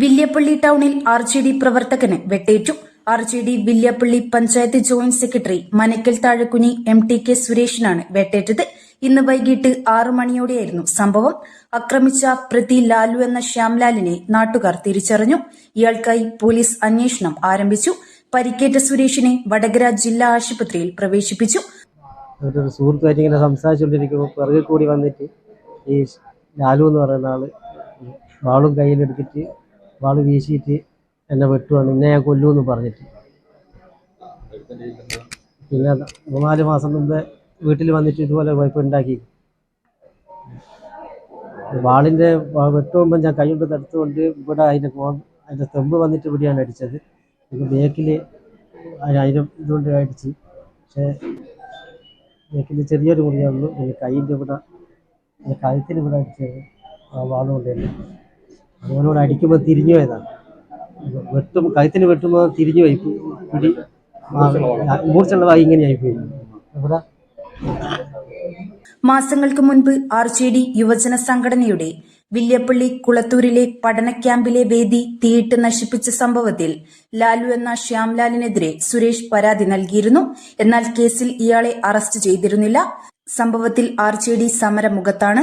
വില്യപ്പള്ളി ടൌണിൽ R J D പ്രവർത്തകന് വെട്ടേറ്റു. R J D Villiappally panchayat joint secretary Manakkal Thazhakkuni M T K സുരേഷിനാണ് വെട്ടേറ്റത്. ഇന്ന് വൈകിട്ട് ആറു മണിയോടെയായിരുന്നു സംഭവം. ആക്രമിച്ച പ്രതി ലാലു എന്ന ശ്യാംലാലിനെ നാട്ടുകാർ തിരിച്ചറിഞ്ഞു. ഇയാൾക്കായി പോലീസ് അന്വേഷണം ആരംഭിച്ചു. പരിക്കേറ്റ സുരേഷിനെ വടകര ജില്ലാ ആശുപത്രിയിൽ പ്രവേശിപ്പിച്ചു. ഒരു സുഹൃത്തുമായിട്ട് ഇങ്ങനെ സംസാരിച്ചുകൊണ്ടിരിക്കുമ്പോൾ പിറകിൽ കൂടി വന്നിട്ട് ഈ ലാലു എന്ന് പറയുന്ന ആൾ വാളും കയ്യിലെടുത്തിട്ട് വാൾ വീശിയിട്ട് എന്നെ വെട്ടുവാണ്. ഇന്നെ ഞാൻ കൊല്ലുമെന്ന് പറഞ്ഞിട്ട്. പിന്നെ മൂന്നാൽ മാസം മുമ്പേ വീട്ടിൽ വന്നിട്ട് ഇതുപോലെ കുഴപ്പമുണ്ടാക്കി വാളിന്റെ വെട്ടുമ്പോൾ ഞാൻ കൈകൊണ്ട് തടുത്തുകൊണ്ട് ഇവിടെ അതിന്റെ കോ അതിന്റെ തെമ്പ് വന്നിട്ട് ഇവിടെയാണ് അടിച്ചത്. പിന്നെ ബേക്കിൽ അതിന്റെ ഇതുകൊണ്ട് അടിച്ച്. പക്ഷേ ബേക്കിൽ ചെറിയൊരു മുറിയാണുള്ളൂ. പിന്നെ കൈയിന്റെ ഇവിടെ കഴുത്തിന് ഇവിടെ അടിച്ചത്. ആ വാളുകൊണ്ട് തന്നെ അതുപോലെ അടിക്കുമ്പോൾ തിരിഞ്ഞു പോയതാണ് വെട്ടും കഴുത്തിന് വെട്ടുമ്പോൾ തിരിഞ്ഞു പോയി. പിടി മൂർച്ചുള്ളതായി ഇങ്ങനെയായി പോയി. ഇവിടെ മാസങ്ങൾക്ക് മുൻപ് ആർ ജെ ഡി യുവജന സംഘടനയുടെ വില്യപ്പള്ളി കുളത്തൂരിലെ പഠന ക്യാമ്പിലെ വേദി തീയിട്ട് നശിപ്പിച്ച സംഭവത്തിൽ ലാലു എന്ന ശ്യാംലാലിനെതിരെ സുരേഷ് പരാതി നൽകിയിരുന്നു. എന്നാൽ കേസിൽ ഇയാളെ അറസ്റ്റ് ചെയ്തിരുന്നില്ല. സംഭവത്തിൽ ആർ ജെ ഡി സമരമുഖത്താണ്.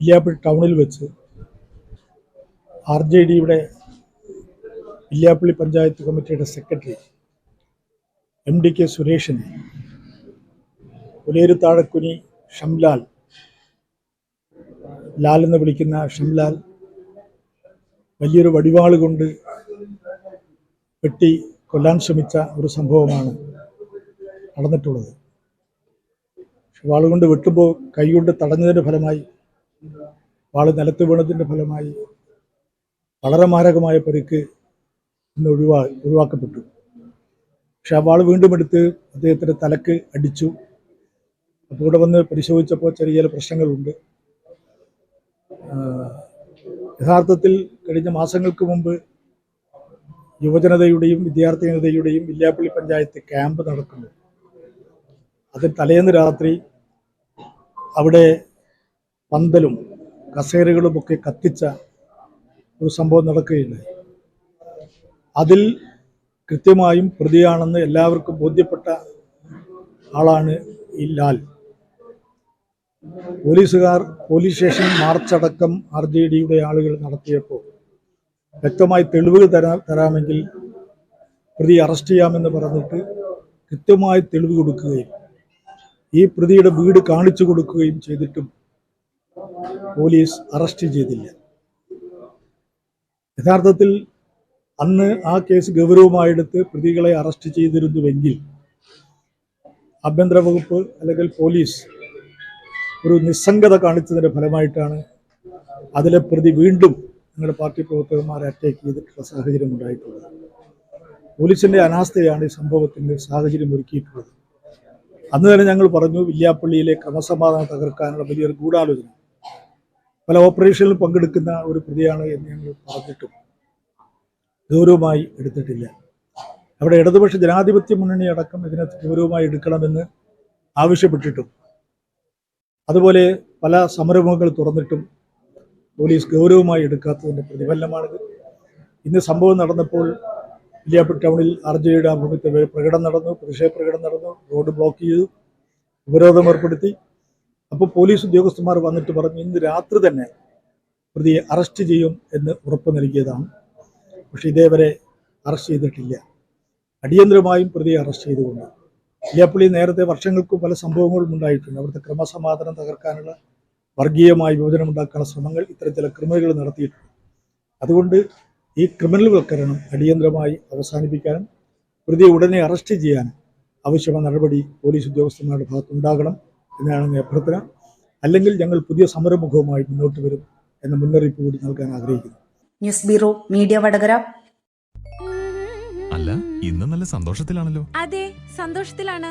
ഇല്യാപ്പള്ളി ടൗണിൽ വെച്ച് ആർ ജെ ഡിയുടെ ഇല്യാപ്പള്ളി പഞ്ചായത്ത് കമ്മിറ്റിയുടെ സെക്രട്ടറി എം ഡി കെ സുരേഷിനെ പുലേരുത്താഴക്കുനി ഷംലാൽ ലാൽ എന്ന് വിളിക്കുന്ന ഷംലാൽ വലിയൊരു വടിവാൾ കൊണ്ട് വെട്ടി കൊല്ലാൻ ശ്രമിച്ച ഒരു സംഭവമാണ് നടന്നിട്ടുള്ളത്. വാളുകൊണ്ട് വെട്ടുമ്പോൾ കൈകൊണ്ട് തടഞ്ഞതിന്റെ ഫലമായി വാൾ നിലത്ത് വീണതിന്റെ ഫലമായി വളരെ മാരകമായ പരിക്ക് ഇന്ന് ഒഴിവാ ഒഴിവാക്കപ്പെട്ടു. പക്ഷെ ആ വാൾ വീണ്ടും എടുത്ത് അദ്ദേഹത്തിന്റെ തലക്ക് അടിച്ചു. അപ്പോൾ ഇവിടെ വന്ന് പരിശോധിച്ചപ്പോൾ ചെറിയ ചില പ്രശ്നങ്ങളുണ്ട്. യഥാർത്ഥത്തിൽ കഴിഞ്ഞ മാസങ്ങൾക്ക് മുമ്പ് യുവജനതയുടെയും വിദ്യാർത്ഥി ജനതയുടെയും വില്യാപ്പള്ളി പഞ്ചായത്ത് ക്യാമ്പ് നടക്കുന്നു. അതിൽ തലേന്ന് രാത്രി അവിടെ പന്തലും കസേരകളും ഒക്കെ കത്തിച്ച ഒരു സംഭവം നടക്കുകയുണ്ടായി. അതിൽ കൃത്യമായും പ്രതിയാണെന്ന് എല്ലാവർക്കും ബോധ്യപ്പെട്ട ആളാണ് ഈ ലാൽ. പോലീസുകാർ പോലീസ് സ്റ്റേഷൻ മാർച്ചടക്കം ആർ ജെ ഡിയുടെ ആളുകൾ നടത്തിയപ്പോൾ വ്യക്തമായി തെളിവുകൾ തരാ തരാമെങ്കിൽ പ്രതി അറസ്റ്റ് ചെയ്യാമെന്ന് പറഞ്ഞിട്ട് കൃത്യമായി തെളിവ് കൊടുക്കുകയും ഈ പ്രതിയുടെ വീട് കാണിച്ചു കൊടുക്കുകയും ചെയ്തിട്ടും പോലീസ് അറസ്റ്റ് ചെയ്തില്ല. യഥാർത്ഥത്തിൽ അന്ന് ആ കേസ് ഗൗരവമായെടുത്ത് പ്രതികളെ അറസ്റ്റ് ചെയ്തിരുന്നുവെങ്കിൽ ആഭ്യന്തര വകുപ്പ് അല്ലെങ്കിൽ പോലീസ് ഒരു നിസ്സംഗത കാണിച്ചതിന്റെ ഫലമായിട്ടാണ് അതിലെ പ്രതി വീണ്ടും ഞങ്ങളുടെ പാർട്ടി പ്രവർത്തകന്മാരെ അറ്റാക്ക് ചെയ്തിട്ടുള്ള സാഹചര്യം ഉണ്ടായിട്ടുള്ളത്. പോലീസിന്റെ അനാസ്ഥയാണ് ഈ സംഭവത്തിന്റെ സാഹചര്യം ഒരുക്കിയിട്ടുള്ളത്. അന്ന് തന്നെ ഞങ്ങൾ പറഞ്ഞു വില്യാപ്പള്ളിയിലെ ക്രമസമാധാനം തകർക്കാനുള്ള വലിയൊരു ഗൂഢാലോചന. പല ഓപ്പറേഷനിലും പങ്കെടുക്കുന്ന ഒരു പ്രതിയാണ് എന്ന് ഞങ്ങൾ പറഞ്ഞിട്ടും ഗൗരവമായി എടുത്തിട്ടില്ല. അവിടെ ഇടതുപക്ഷ ജനാധിപത്യ മുന്നണി അടക്കം ഇതിനെ ഗൗരവമായി എടുക്കണമെന്ന് ആവശ്യപ്പെട്ടിട്ടും അതുപോലെ പല സമരമുഖങ്ങൾ തുറന്നിട്ടും പോലീസ് ഗൗരവമായി എടുക്കാത്തതിന്റെ പ്രതിഫലനമാണിത്. ഇന്ന് സംഭവം നടന്നപ്പോൾ വില്യാപ്പള്ളി ടൗണിൽ ആർ ജെ ഡിയുടെ ആഭിമുഖ്യത്തിൽ പ്രകടനം നടന്നു പ്രതിഷേധ പ്രകടനം നടന്നു റോഡ് ബ്ലോക്ക് ചെയ്തു ഉപരോധം ഏർപ്പെടുത്തി. അപ്പോൾ പോലീസ് ഉദ്യോഗസ്ഥന്മാർ വന്നിട്ട് പറഞ്ഞു ഇന്ന് രാത്രി തന്നെ പ്രതിയെ അറസ്റ്റ് ചെയ്യും എന്ന് ഉറപ്പ് നൽകിയതാണ്. പക്ഷേ ഇതേവരെ അറസ്റ്റ് ചെയ്തിട്ടില്ല. അടിയന്തരമായും പ്രതിയെ അറസ്റ്റ് ചെയ്തുകൊണ്ട്. ഇല്യാപ്പള്ളി നേരത്തെ വർഷങ്ങൾക്കും പല സംഭവങ്ങളും ഉണ്ടായിട്ടുണ്ട്. അവിടുത്തെ ക്രമസമാധാനം തകർക്കാനുള്ള വർഗീയമായ വിഭജനം ഉണ്ടാക്കാനുള്ള ശ്രമങ്ങൾ ഇത്തരം ചില ക്രിമിനലുകൾ നടത്തിയിട്ടുണ്ട്. അതുകൊണ്ട് ഈ ക്രിമിനൽ വൽക്കരണം അടിയന്തരമായി അവസാനിപ്പിക്കാനും പ്രതിയെ ഉടനെ അറസ്റ്റ് ചെയ്യാനും ആവശ്യമായ നടപടി പോലീസ് ഉദ്യോഗസ്ഥന്മാരുടെ ഭാഗത്തുണ്ടാകണം എന്നാണ് അഭ്യർത്ഥന. അല്ലെങ്കിൽ ഞങ്ങൾ പുതിയ സമരമുഖവുമായി മുന്നോട്ട് വരും എന്ന മുന്നറിയിപ്പ് കൂടി നൽകാൻ ആഗ്രഹിക്കുന്നു. News bureau media Vadakara. അല്ല ഇന്ന് നല്ല സന്തോഷത്തിലാണല്ലോ. അതെ സന്തോഷത്തിലാണ്.